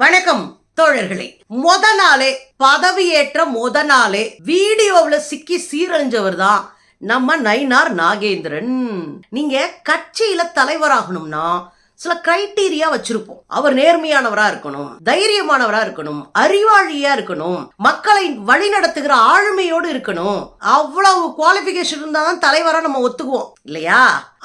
வணக்கம் தோழர்களே. முத நாளே பதவியேற்ற முத நாளே வீடியோவில் சிக்கி சீரழிஞ்சவர் தான் நம்ம நயினார் நாகேந்திரன். நீங்க கட்சியில தலைவராகணும்னா சில கிரைட்டீரியா வச்சிருப்போம். அவர் நேர்மையானவரா இருக்கணும் தைரியமானவரா இருக்கணும் அறிவாளியா இருக்கணும் மக்களை வழி நடத்துகிற ஆளுமையோடு இருக்கணும். அவ்வளவு குவாலிபிகேஷன் இருந்தா தான் தலைவரா நம்ம ஒத்துக்குவோம் இல்லையா?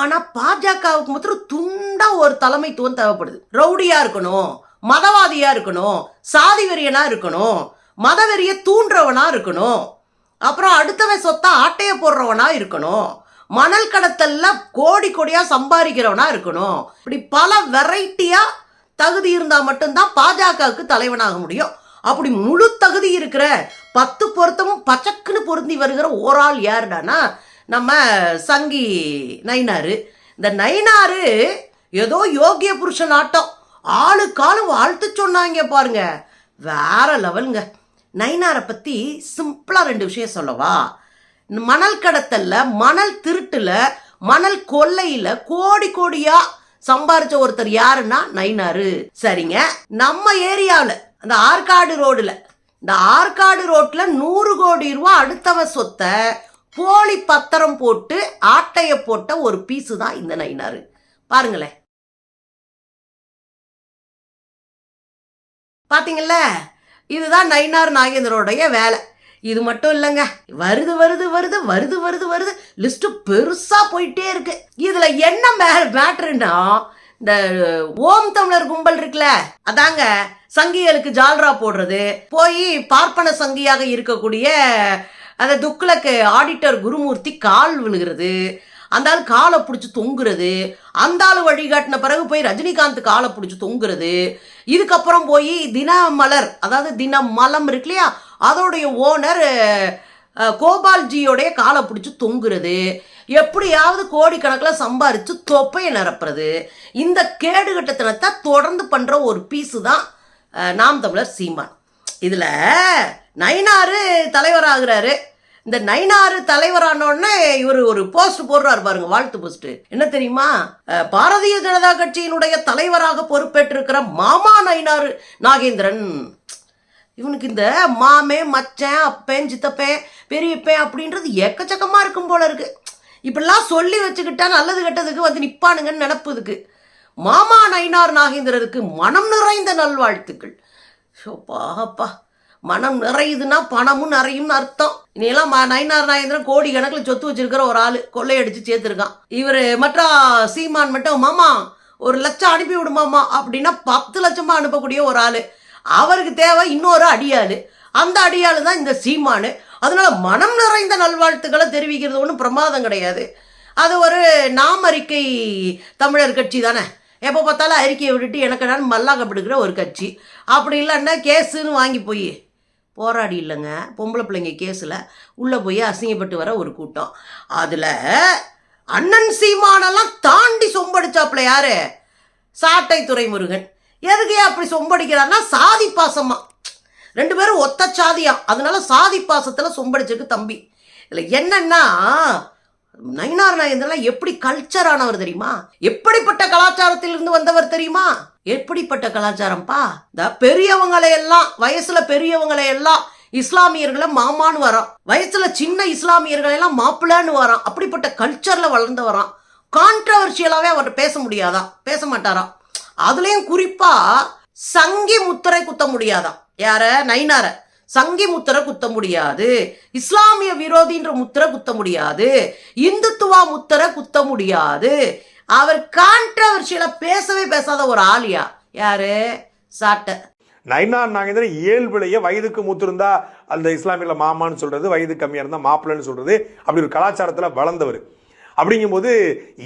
ஆனா பாஜகவுக்கு மாத்திரம் துண்டா ஒரு தலைமைத்துவம் தேவைப்படுது. ரவுடியா இருக்கணும் மதவாதியா இருக்கணும் சாதி வெறியனா இருக்கணும் மதவெறிய தூண்டுறவனா இருக்கணும் அப்புறம் அடுத்தவன் சொத்தா ஆட்டைய போடுறவனா இருக்கணும் மணல் கடத்தல்ல கோடி கோடியா சம்பாதிக்கிறவனா இருக்கணும். இப்படி பல வெரைட்டியா தகுதி இருந்தா மட்டும்தான் பாஜகவுக்கு தலைவனாக முடியும். அப்படி முழு தகுதி இருக்கிற பத்து பொருத்தமும் பச்சக்குன்னு பொருந்தி வருகிற ஒரு ஆள் யாருடானா நம்ம சங்கி நைனாரு இந்த நைனாரு ஏதோ யோகிய புருஷன் ஆட்டம். ஆளுக்காலும் வாழ்த்து சொன்னாங்க பாருங்க. வேற லெவலுங்க. நைனாரை பற்றி சிம்பிளாக ரெண்டு விஷயம் சொல்லவா? இந்த மணல் கடத்தலில் மணல் திருட்டில் மணல் கொள்ளையில் கோடி கோடியாக சம்பாரிச்ச ஒருத்தர் யாருன்னா நைனாரு. சரிங்க. நம்ம ஏரியாவில் அந்த ஆற்காடு ரோடில் இந்த ஆற்காடு ரோட்டில் நூறு கோடி ரூபா அடுத்தவ சொத்தை போலி பத்திரம் போட்டு ஆட்டையை போட்ட ஒரு பீஸு தான் இந்த நைனாரு. பாருங்களேன். பார்த்தீங்கல்ல இதுதான் நயினார் நாகேந்திரோடைய வேலை. இது மட்டும் இல்லைங்க. வருது வருது வருது வருது வருது வருது. லிஸ்ட்டு பெருசாக போயிட்டே இருக்கு. இதில் என்ன மேட்ருன்னா இந்த ஓம் தமிழர் கும்பல் இருக்குல்ல? அதாங்க சங்கிகளுக்கு ஜால்ரா போடுறது. போய் பார்ப்பன சங்கியாக இருக்கக்கூடிய அந்த துக்ளக்கு ஆடிட்டர் குருமூர்த்தி கால் விழுகிறது. அந்த ஆள் காலை பிடிச்சி தொங்குறது. அந்த ஆள் வழிகாட்டின பிறகு போய் ரஜினிகாந்த் காலை பிடிச்சி தொங்குறது. இதுக்கப்புறம் போய் தினமலர் அதாவது தினமலம் இருக்கு இல்லையா அதோடைய ஓனர் கோபால்ஜியோடைய காலை பிடிச்சி தொங்குறது எப்படியாவது கோடிக்கணக்கில் சம்பாரித்து தொப்பையை நிரப்புறது இந்த கேடுகட்டத்தனத்தை தொடர்ந்து பண்ணுற ஒரு பீஸு தான் நாம் தமிழர் சீமான். இதில் நயினாறு தலைவராகிறாரு. இந்த நைனாறு தலைவரானோடனே இவர் ஒரு போஸ்ட் போடுறாரு பாருங்க வாழ்த்து போஸ்ட் என்ன தெரியுமா? பாரதிய ஜனதா கட்சியினுடைய தலைவராக பொறுப்பேற்றிருக்கிற மாமா நைனாறு நாகேந்திரன். இவனுக்கு இந்த மாமே மச்சன் அப்பேன் சித்தப்பேன் பெரியப்பேன் அப்படின்றது எக்கச்சக்கமாக இருக்கும் போல இருக்கு. இப்படிலாம் சொல்லி வச்சுக்கிட்டா நல்லது கெட்டதுக்கு வந்து நிற்பானுங்கன்னு நினப்பு இதுக்கு. மாமா நயினார் நாகேந்திரருக்கு மனம் நிறைந்த நல்வாழ்த்துக்கள். ஷோப்பா அப்பா மனம் நிறையுதுன்னா பணமும் நிறையும்னு அர்த்தம். இனியெல்லாம் நயனார் நாயந்திரன் கோடி கணக்கில் சொத்து வச்சிருக்கிற ஒரு ஆள். கொள்ளையடிச்சு சேர்த்துருக்கான். இவர் மற்ற சீமான் மட்டும் மாமா ஒரு லட்சம் அனுப்பி விடுமாமா அப்படின்னா பத்து லட்சமா அனுப்பக்கூடிய ஒரு ஆள். அவருக்கு தேவை இன்னொரு அடியாள். அந்த அடியாள் தான் இந்த சீமானு. அதனால மனம் நிறைந்த நல்வாழ்த்துக்களை தெரிவிக்கிறது ஒன்றும் பிரமாதம் கிடையாது. அது ஒரு நாம் அறிக்கை தமிழர் கட்சி தானே. எப்போ பார்த்தாலும் அறிக்கையை விட்டுட்டு எனக்கு நான் மல்லாக்கப்படுகிற ஒரு கட்சி. அப்படி இல்லைன்னா கேஸுன்னு வாங்கி போய். போராடி இல்லைங்க. பொம்பளை பிள்ளைங்க கேஸில் உள்ளே போய் அசிங்கப்பட்டு வர ஒரு கூட்டம். அதில் அண்ணன் சீமானெல்லாம் தாண்டி சொம்படிச்சாப்புல யாரு? சாட்டை துரைமுருகன் எதுக்கு அப்படி சொம்படிக்கிறான்னா சாதி பாசமா ரெண்டு பேரும் ஒத்த சாதியாம் அதனால சாதி பாசத்தில் சொம்படிச்சிருக்கு தம்பி. இதில் என்னன்னா நயினார் நாயந்திரலாம் எப்படி கல்ச்சர் ஆனவர் தெரியுமா? எப்படிப்பட்ட கலாச்சாரத்தில் இருந்து வந்தவர் தெரியுமா? எப்படிப்பட்ட கலாச்சாரம்ப்பா? இந்த பெரியவங்களை எல்லாம் வயசுல பெரியவங்களை எல்லாம் இஸ்லாமியர்களை மாமான்னு வரான். வயசுல சின்ன இஸ்லாமியர்களை எல்லாம் மாப்பிள்ளைன்னு வரான். அப்படிப்பட்ட கல்ச்சர்ல வளர்ந்து வரான் கான்ட்ரவர்சியலாவே அவர் பேச முடியாதா? பேச மாட்டாராம். அதுலயும் குறிப்பா சங்கி முத்திரை குத்த முடியாதா? யார? நைனார. சங்கி முத்திரை குத்த முடியாது. இஸ்லாமிய விரோதின்ற முத்திரை குத்த முடியாது. இந்துத்துவா முத்திரை குத்த முடியாது. அவர் கான்ட்ரவர்ஷியலா பேசவே பேசாத ஒரு ஆளியா? யாரு? சாட்டை. நயினார் நாகேந்திரன் இயல்புலையே வயதுக்கு மூத்திருந்தா அந்த இஸ்லாமியில மாமான்னு சொல்றது வயது கம்மியா இருந்தா மாப்பிள்ளைன்னு சொல்றது அப்படி ஒரு கலாச்சாரத்துல வளர்ந்தவர். அப்படிங்கும்போது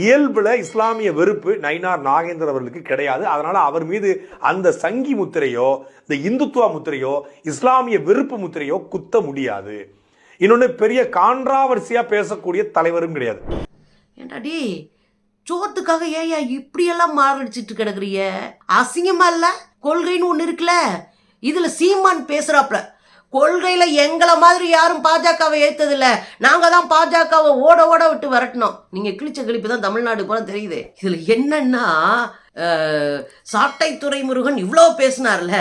இயல்புல இஸ்லாமிய வெறுப்பு நயினார் நாகேந்திரன் அவர்களுக்கு கிடையாது. அதனால அவர் மீது அந்த சங்கி முத்திரையோ இந்த இந்துத்துவ முத்திரையோ இஸ்லாமிய வெறுப்பு முத்திரையோ குத்த முடியாது. இன்னொன்னு பெரிய கான்ட்ராவர்சியா பேசக்கூடிய தலைவரும் கிடையாது. சோத்துக்காக ஏயா இப்படியெல்லாம் மாரடிச்சிட்டு கிடக்குறிய அசிங்கமா இல்ல? கொள்கைன்னு ஒன்று இருக்குல்ல? இதுல சீமான் பேசுறாப்ல கொள்கையில எங்களை மாதிரி யாரும் பாஜகவை ஏத்ததில்ல. நாங்க தான் பாஜகவை ஓட ஓட விட்டு வரட்டணும். நீங்க கிழிச்ச கிழிப்பு தான் தமிழ்நாடு போல தெரியுது. இதுல என்னன்னா சாட்டை துறைமுருகன் இவ்வளோ பேசினார்ல.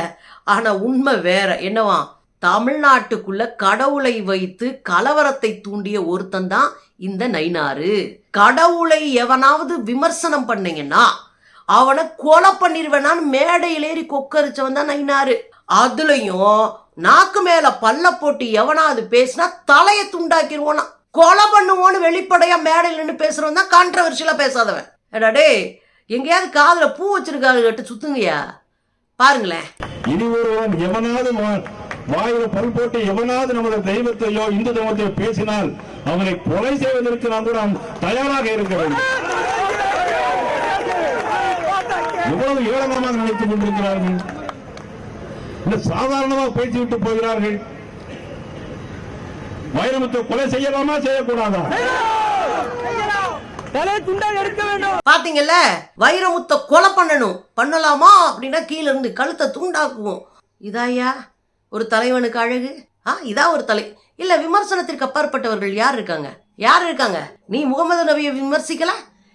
ஆனா உண்மை வேற. என்னவா தமிழ்நாட்டுக்குள்ள கடவுளை வைத்து கலவரத்தை தூண்டிய ஒருத்தன் தான் இந்த நைனாறு கடவுளை எவனாவது விமர்சனம் பண்ணீங்கன்னா அவனை கொலை பண்ணிருவேனான்னு மேடையில் ஏறி கொக்கரிச்சவன் தான் நைனாரு அதுலயும் நாக்கு மேல பல்ல போட்டு எவனாவது பேசினா தலையை துண்டாக்கிடுவோனா கொலை பண்ணுவோன்னு வெளிப்படையா மேடையில் நின்று பேசுறவன் தான் கான்ட்ரவர்ஷியலா பேசாதவன். எடா டேய் எங்கேயாவது காதுல பூ வச்சிருக்காரு கட்டு சுத்துங்கயா பாருங்களேன். இனி ஒருவன் எவனாவது வாயில பல் போட்டு எவனாவது நமது தெய்வத்தையோ இந்து தெய்வத்தையோ பேசினால் அவனை கொலை செய்வதற்கு நாம் கூட தயாராக இருக்க வேண்டும். எவ்வளவு ஏளனமாக நினைத்துக் கொண்டிருக்கிறார்கள். இந்த சாதாரணமாக பேசி விட்டு போகிறார்கள். வைரமுத்து கொலை செய்யலாமா செய்யக்கூடாதா? பாத்தீங்கல்ல வைரமுத்த கொலை பண்ணணும். பண்ணலாமா அப்படின்னா கீழ இருந்து கழுத்தை துண்டாக்குவோம். இதாயா ஒரு தலைவனுக்கு அழகு? ஆ இதா ஒரு தலை. இல்ல விமர்சனத்திற்கு அப்பாற்பட்டவர்கள் யார் இருக்காங்க? யார் இருக்காங்க? நீ முகமது நபியை விமர்சிக்கல?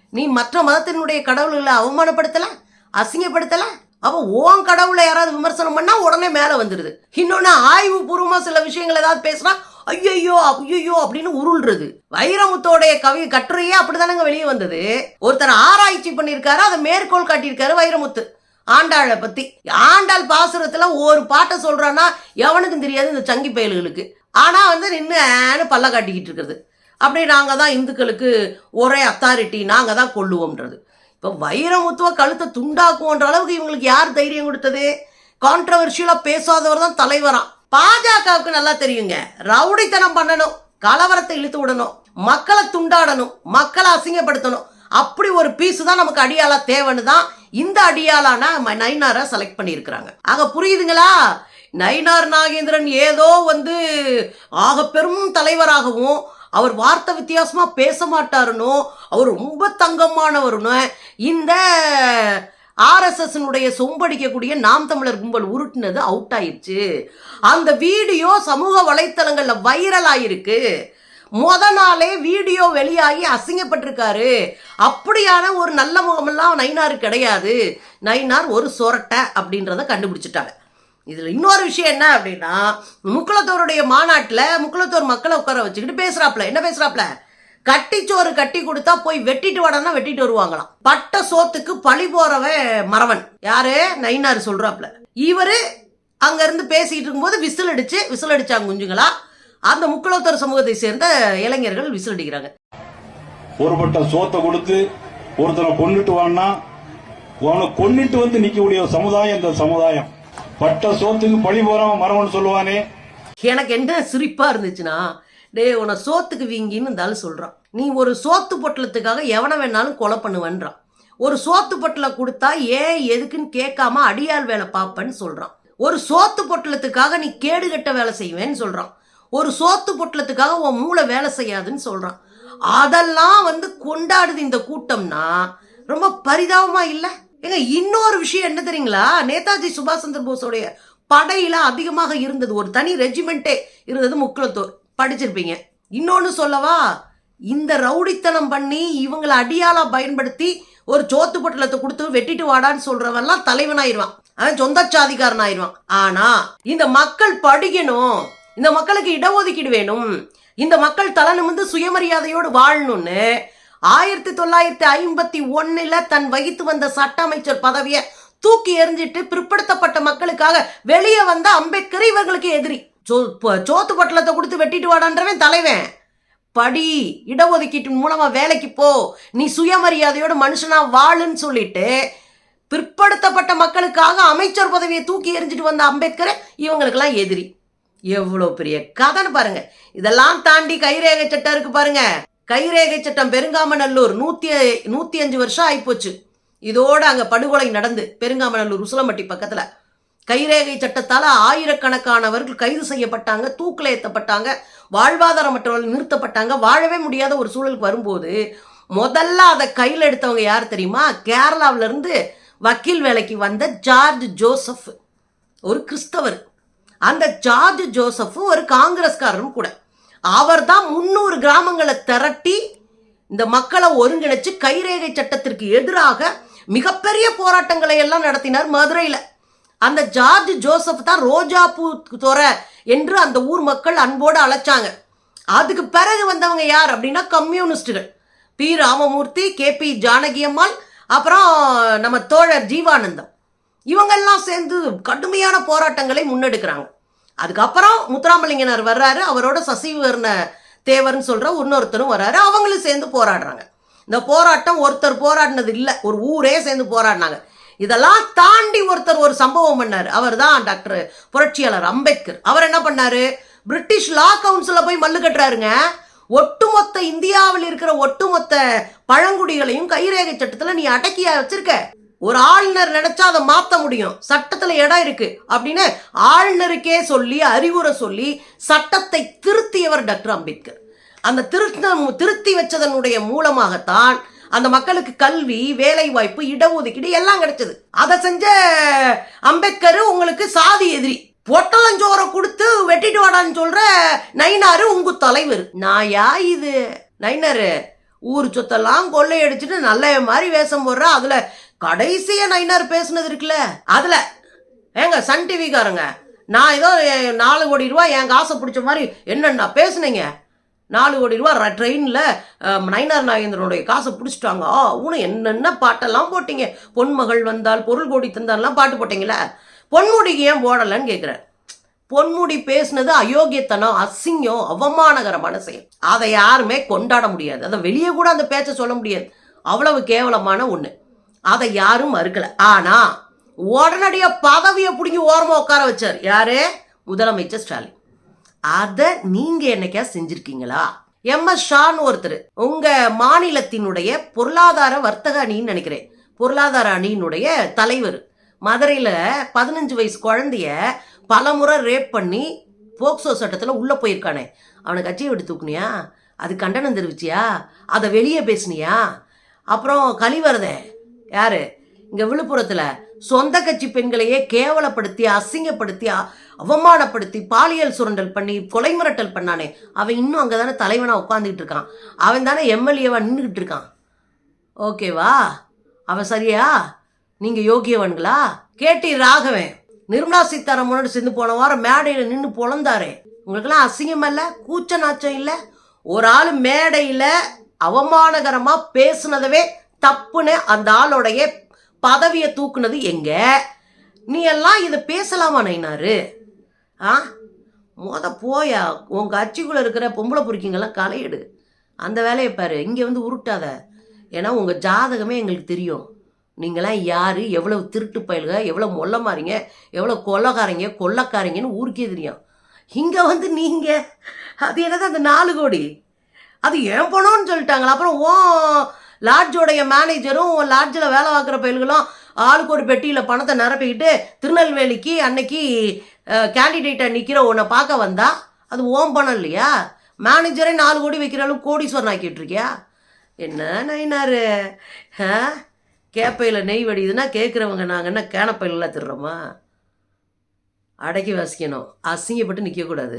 நீ மற்ற மதத்தினுடைய கடவுள்களை அவமானப்படுத்தல? அசிங்கப்படுத்தல? அப்போ ஓன் கடவுளை யாராவது விமர்சனம் பண்ணா உடனே மேல வந்துடுது இன்னொன்னு ஆய்வு பூர்வமா சில விஷயங்கள் ஏதாவது பேசுனா ஐயோ ஐயோ அப்படின்னு உருள்றது. வைரமுத்தோடைய கவி கட்டுரையே அப்படிதானங்க வெளியே வந்தது. ஒருத்தர் ஆராய்ச்சி பண்ணியிருக்காரு அதை மேற்கோள் காட்டியிருக்காரு வைரமுத்து. ஆண்டாளை பத்தி. ஆண்டாள் பாசுரத்துல ஒரு பாட்டை சொல்றான்னா எவனுக்கும் தெரியாது இந்த சங்கி பயல்களுக்கு. ஆனா வந்து நின்று பல்ல காட்டிக்கிட்டு இருக்கிறது. அப்படி நாங்க தான் இந்துக்களுக்கு ஒரே அத்தாரிட்டி நாங்க தான் கொள்ளுவோம்ன்றது. இப்போ வைரமுத்துவ கழுத்தை துண்டாக்குவோன்ற அளவுக்கு இவங்களுக்கு யார் தைரியம் கொடுத்தது? கான்ட்ரவர்ஷியலாக பேசாதவர் தான் தலைவராம். பாஜகவுக்கு நல்லா தெரியுங்க. ரவுடித்தனம் பண்ணணும் கலவரத்தை இழுத்து விடணும் மக்களை துண்டாடணும் மக்களை அசிங்கப்படுத்தணும். அப்படி ஒரு பீஸ் தான் நமக்கு அடியாளா தேவைன்னு தான் இந்த அடியாளான ம- நயினாரை செலக்ட் பண்ணியிருக்கிறாங்க. ஆக புரியுதுங்களா? நயினார் நாகேந்திரன் ஏதோ வந்து ஆக பெரும் தலைவராகவும் அவர் வார்த்தை வித்தியாசமா பேச மாட்டாருனோ அவர் ரொம்ப தங்கமானவருன்னு இந்த ஆர்எஸ்எஸ்னுடைய சொம்படிக்கக்கூடிய நாம் தமிழர் கும்பல் உருட்டுனது அவுட் ஆயிடுச்சு. அந்த வீடியோ சமூக வலைத்தளங்களில் வைரல் ஆயிருக்கு. முத நாளே வீடியோ வெளியாகி அசிங்கப்பட்டிருக்காரு. அப்படியான ஒரு நல்ல முகமெல்லாம் நைனாரு கிடையாது. நைனார் ஒரு சொரட்டை அப்படின்றத கண்டுபிடிச்சிட்டாங்க. இதில் இன்னொரு விஷயம் என்ன அப்படின்னா முக்குளத்தோருடைய மாநாட்டில் முக்குளத்தோர் மக்களை உட்கார வச்சுக்கிட்டு பேசுகிறாப்ல என்ன பேசுறாப்ல கட்டிச்சோறு கட்டி கொடுத்தா போய் வெட்டிட்டு வடனா வெட்டிட்டு வருவாங்களாம். பட்ட சோத்துக்கு பழி போறவன் மறவன். யாரு? நைனார் சொல்றாப்ல இவரு அங்க இருந்து பேசிட்டு இருக்கும்போது விசில் அடிச்சு விசில் அடிச்சாங்க குஞ்சுங்களா? அந்த முக்குளத்தோர் சமூகத்தை சேர்ந்த இளைஞர்கள் விசில் அடிக்கிறாங்க ஒரு பட்ட சோத்தை கொடுத்து ஒருத்தனை கொன்னுட்டு வான்னா அவனை கொன்னுட்டு வந்து நிக்கக்கூடிய சமுதாயம் இந்த சமுதாயம். பட்ட சோத்துக்கு பழி போறவன் மரவன் சொல்லுவானே. எனக்கு என்ன சிரிப்பா இருந்துச்சுன்னா டேய் உன சோத்துக்கு வீங்கின்னு இந்த ஆளு சொல்றான். நீ ஒரு சோத்து பொட்டலத்துக்காக எவனை வேணாலும் கொலை பண்ணுவேன்றான். ஒரு சோத்து பொட்டலை கொடுத்தா ஏன் எதுக்குன்னு கேட்காம அடியாள் வேலை பார்ப்பேன்னு சொல்றான். ஒரு சோத்து பொட்டலத்துக்காக நீ கேடுகட்ட வேலை செய்வேன்னு சொல்றான். ஒரு சோத்து பொட்டலத்துக்காக உன் மூளை வேலை செய்யாதுன்னு சொல்கிறான் அதெல்லாம் வந்து கொண்டாடுது இந்த கூட்டம்னா ரொம்ப பரிதாபமாக இல்லை? ஏங்க இன்னொரு விஷயம் என்ன தெரியுங்களா? நேதாஜி சுபாஷ் சந்திர போஸோடைய படையில் அதிகமாக இருந்தது. ஒரு தனி ரெஜிமெண்ட்டே இருந்தது முக்குளத்தூர். படிச்சிருப்பீங்க. இன்னொன்று சொல்லவா? இந்த ரவுடித்தனம் பண்ணி இவங்களை அடியாலா பயன்படுத்தி ஒரு சோத்து பொட்டலத்தை கொடுத்து வெட்டிட்டு வாடான்னு சொல்றவன்லாம் தலைவனாயிருவான். அவன் சொந்த சாதிக்காரன் ஆயிருவான் ஆனா இந்த மக்கள் படிக்கணும். இந்த மக்களுக்கு இடஒதுக்கீடு வேணும். இந்த மக்கள் தலை சுயமரியாதையோடு வாழணும்னு ஆயிரத்தி தொள்ளாயிரத்தி ஐம்பத்தி ஒன்னுல தன் வகித்து வந்த சட்ட அமைச்சர் பதவியை தூக்கி எறிஞ்சிட்டு பிற்படுத்தப்பட்ட மக்களுக்காக வெளியே வந்த அம்பேத்கர் இவர்களுக்கு எதிரி. சோ- சோத்து பட்டலத்தை கொடுத்து வெட்டிட்டு வாடான்றவன் தலைவன். படி இடஒதுக்கீட்டின் மூலமா வேலைக்கு போ. நீ சுயமரியாதையோட மனுஷனா வாழுன்னு சொல்லிட்டு பிற்படுத்தப்பட்ட மக்களுக்காக அமைச்சர் பதவியை தூக்கி எறிஞ்சிட்டு வந்த அம்பேத்கர் இவங்களுக்கெல்லாம் எதிரி. எவ்வளோ பெரிய கதைன்னு பாருங்க. இதெல்லாம் தாண்டி கைரேகை சட்டம் இருக்கு பாருங்க. கைரேகை சட்டம் பெருங்காமநல்லூர் நூத்தி நூத்தி அஞ்சு வருஷம் ஆயிப்போச்சு. இதோட அங்க படுகொலை நடந்து பெருங்காமநல்லூர் உசிலம்பட்டி பக்கத்துல. கைரேகை சட்டத்தால ஆயிரக்கணக்கானவர்கள் கைது செய்யப்பட்டாங்க தூக்கில் ஏற்றப்பட்டாங்க வாழ்வாதாரமற்றவர்கள் நிறுத்தப்பட்டாங்க வாழவே முடியாத ஒரு சூழலுக்கு வரும்போது முதல்ல அதை கையில் எடுத்தவங்க யார் தெரியுமா? கேரளாவிலேருந்து வக்கீல் வேலைக்கு வந்த ஜார்ஜ் ஜோசப். ஒரு கிறிஸ்தவர். அந்த ஜார்ஜ் ஜோசஃபும் ஒரு காங்கிரஸ்காரரும் கூட. அவர் தான் முந்நூறு கிராமங்களை திரட்டி இந்த மக்களை ஒருங்கிணைச்சு கைரேகை சட்டத்திற்கு எதிராக மிகப்பெரிய போராட்டங்களை எல்லாம் நடத்தினார் மதுரையில். அந்த ஜார்ஜ் ஜோசப் தான் ரோஜாப்பூ துறை என்று அந்த ஊர் மக்கள் அன்போடு அழைச்சாங்க. அதுக்கு பிறகு வந்தவங்க யார் அப்படின்னா கம்யூனிஸ்டுகள். P. Ramamurthy K. P. Janaki Ammal அப்புறம் நம்ம தோழர் ஜீவானந்தம். இவங்கெல்லாம் சேர்ந்து கடுமையான போராட்டங்களை முன்னெடுக்கிறாங்க. அதுக்கப்புறம் முத்துராமலிங்கனர் வர்றாரு அவரோட சசிவர்ண தேவர்னு சொல்கிற இன்னொருத்தரும் வர்றாரு அவங்களும் சேர்ந்து போராடுறாங்க. இந்த போராட்டம் ஒருத்தர் போராடினது இல்லை ஒரு ஊரே சேர்ந்து போராடினாங்க. இதெல்லாம் தாண்டி ஒருத்தர் ஒரு சம்பவம் பண்ணார். அவர் தான் டாக்டர் புரட்சியாளர் அம்பேத்கர். அவர் என்ன பண்ணாரு? பிரிட்டிஷ் லா கவுன்சில போய் மல்லு கட்டுறாருங்க. ஒட்டுமொத்த இந்தியாவில் இருக்கிற ஒட்டுமொத்த பழங்குடிகளையும் கைரேகை சட்டத்தில் நீ அடக்கியா வச்சிருக்க? ஒரு ஆளுநர் நினைச்சா அதை மாற்ற முடியும். சட்டத்தில் இடம் இருக்கு. அப்படின்னு ஆளுநருக்கே சொல்லி அறிவுரை சொல்லி சட்டத்தை திருத்தியவர் டாக்டர் அம்பேத்கர். அந்த திருத்த திருத்தி வச்சதனுடைய மூலமாகத்தான் அந்த மக்களுக்கு கல்வி வேலை வாய்ப்பு இடஒதுக்கீடு எல்லாம் கிடைச்சது. அதை செஞ்ச அம்பேத்கர் உங்களுக்கு சாதி எதிரி. பொட்டலஞ்சோரை கொடுத்து வெட்டிட்டு வாடான்னு சொல்ற நைனாரு உங்க தலைவர். நாயா இது? நைனாரு ஊர் சொத்தெல்லாம் கொள்ளையடிச்சிட்டு நல்ல மாதிரி வேஷம் போடுற. அதுல கடைசியா நைனார் பேசுனது இருக்குல்ல அதுல. ஏங்க சன் டிவிக்காரங்க. நான் ஏதோ நாலு கோடி ரூபா என் காசை பிடிச்ச மாதிரி என்னென்ன பேசுனீங்க? நாலு கோடி ரூபா ட்ரெயினில் நைனார் நாகேந்திரனுடைய காசை பிடிச்சிட்டாங்க. ஆ ஊனு என்னென்ன பாட்டெல்லாம் போட்டீங்க? பொன்மகள் வந்தால் பொருள் கோடி தந்தால்லாம் பாட்டு போட்டீங்களே? பொன்முடிக்கு ஏன் போடலைன்னு கேட்குறேன் பொன்முடி பேசுனது அயோக்கியத்தனம் அசிங்கம் அவமானகரமான செயல் அதை யாருமே கொண்டாட முடியாது. அதை வெளியே கூட அந்த பேச்சை சொல்ல முடியாது. அவ்வளவு கேவலமான ஒன்று அதை யாரும் மறுக்கல ஆனா உடனடியாக பதவியை பிடிங்கி ஓரமா உட்கார வச்சார். யாரு? முதலமைச்சர் ஸ்டாலின். அதை நீங்க என்னைக்கா செஞ்சிருக்கீங்களா? எம். எஸ். ஷான்னு ஒருத்தர். உங்க மாநிலத்தினுடைய பொருளாதார வர்த்தக அணின்னு நினைக்கிறேன். பொருளாதார அணியினுடைய தலைவர். மதுரையில் பதினஞ்சு வயசு குழந்தைய பலமுறை ரேப் பண்ணி போக்சோ சட்டத்தில் உள்ளே போயிருக்கானே. அவனை கட்சியை விட்டு தூக்குனியா? அது கண்டனம் தெரிவிச்சியா? அதை வெளியே பேசுனியா? அப்புறம் கலிவரதே யாரு? இங்கே விழுப்புரத்தில் சொந்த கட்சி பெண்களையே கேவலப்படுத்தி அசிங்கப்படுத்தி அவமானப்படுத்தி பாலியல் சுரண்டல் பண்ணி கொலை மிரட்டல் பண்ணானே. அவன் இன்னும் அங்கே தானே தலைவனாக உட்காந்துக்கிட்டு இருக்கான். அவன் தானே எம்எல்ஏவா நின்றுக்கிட்டு இருக்கான். ஓகேவா? அவன் சரியா? நீங்கள் யோகியவன்களா? கேட்டி ராகவன் நிர்மலா சீதாராமனோட சேர்ந்து போன வாரம் மேடையில் நின்று பொழந்தாரே உங்களுக்கெல்லாம் அசிங்கம் இல்லை? கூச்ச நாச்சம் இல்லை? ஒரு ஆள் மேடையில் அவமானகரமாக பேசுனதவே தப்புன்னு அந்த ஆளுடைய பதவியை தூக்குனது எங்க? நீ எல்லாம் இதை பேசலாமா நைனாரு ஆ? மொத போயா உன் கட்சிக்குள்ளே இருக்கிற பொம்பளை பொறுக்கிங்கெல்லாம் களையிடு. அந்த வேலையை பாரு இங்கே வந்து உருட்டாத. ஏன்னா உங்கள் ஜாதகமே எங்களுக்கு தெரியும். நீங்களாம் யார் எவ்வளவு திருட்டு பயல்க எவ்வளோ மொல்லமாறீங்க எவ்வளோ கொள்ளக்காரங்க கொள்ளக்காரங்கன்னு ஊருக்கே தெரியும். இங்கே வந்து நீங்கள் அது என்னது அந்த நாலு கோடி? அது ஏன் பணம்னு சொல்லிட்டாங்களா? அப்புறம் ஓ லாட்ஜோடைய மேனேஜரும் உன் லாட்ஜில் வேலை பார்க்குற பயல்களும் ஆளுக்கு ஒரு பெட்டியில் பணத்தை நிரப்பிக்கிட்டு திருநெல்வேலிக்கு அன்னைக்கு கேண்டிடேட்டாக நிற்கிற உன்னை பார்க்க வந்தா அது ஓம் பணம் இல்லையா? மேனேஜரே நாலு கோடி வைக்கிற அளவுக்கு கோடீஸ்வரன் ஆக்கிட்டு இருக்கியா? என்ன நைனாரு ஆ கேப்பையில் நெய் வடியுதுன்னா கேட்குறவங்க நாங்கள் என்ன கேனப்பையிலாம் திருறோமா அடக்கி வசிக்கணும். அசிங்கப்பட்டு நிற்கக்கூடாது